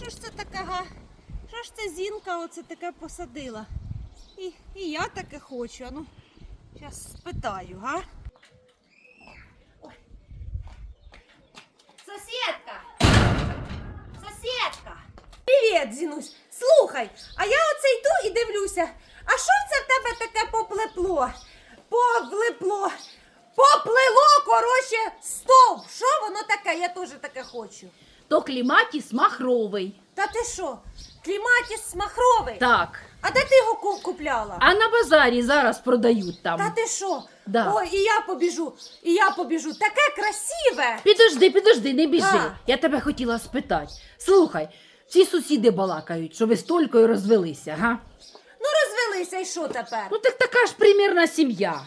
що ж це таке, га? Що ж це зінка оце таке посадила? І, і я таке хочу. А ну, зараз спитаю, га? Ой. Сусідка! Сусідка! Привіт, Зінусь! Слухай, а я оце йду і дивлюся. А що це в тебе таке поплепло? Повлепло. Поплило, коротше, стовп. Що воно таке? Я теж таке хочу. То кліматіс махровий. Та ти що? Кліматіс махровий? Так. А де ти його ку- купляла? А на базарі зараз продають там. Та ти що? Да. Ой, і я побіжу, і я побіжу. Таке красиве. Підожди, підожди, не біжи. А. Я тебе хотіла спитати. Слухай, ці сусіди балакають, що ви з толькою розвелися, га? Ну розвелися, і що тепер? Ну так така ж примірна сім'я.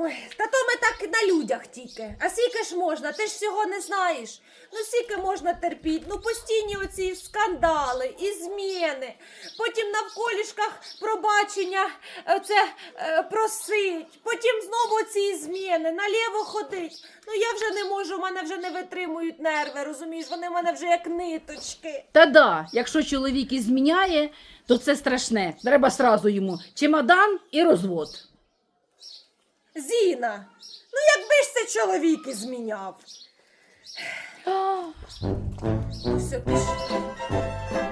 Ой, та то ми так на людях тільки. А скільки ж можна? Ти ж всього не знаєш. Ну скільки можна терпіти? Ну постійні оці скандали і зміни. Потім навколішках пробачення е, це е, просить. Потім знову ці зміни, наліво ходить. Ну я вже не можу, в мене вже не витримують нерви, розумієш? Вони в мене вже як ниточки. Та да, якщо чоловік і зміняє, то це страшне. Треба сразу йому чемодан і розвод. Зіна, ну якби ж це чоловік і зміняв. Ну все, пішли.